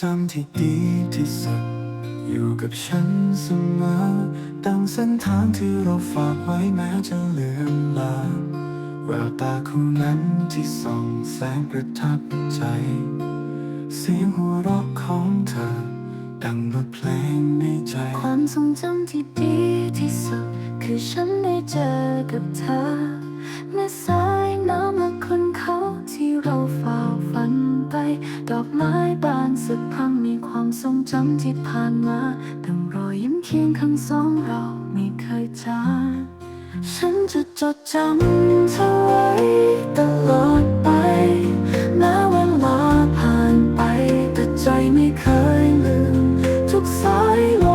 จำที่ดีที่สุด อยู่กับฉันเสมอดังเส้นทางที่เราฝากไว้แม้จะเลือนลางแววตาคู่นั้นที่ส่องแสงประทับใจ เสียงหัวเราะของเธอ ดังบทเพลงในใจ ความทรงจำที่ดีที่สุด คือฉันได้เจอกับเธอแม่ส ดอกไม้บานสุดพังมีความทรงจำที่ผ่านมาตั้งรอยยิ้มเคียงข้างสองเราไม่เคยจางฉันจะจดจำเธอไว้ตลอดไปแม้เวลาผ่านไป แต่ใจไม่เคยลืม ทุกสายลม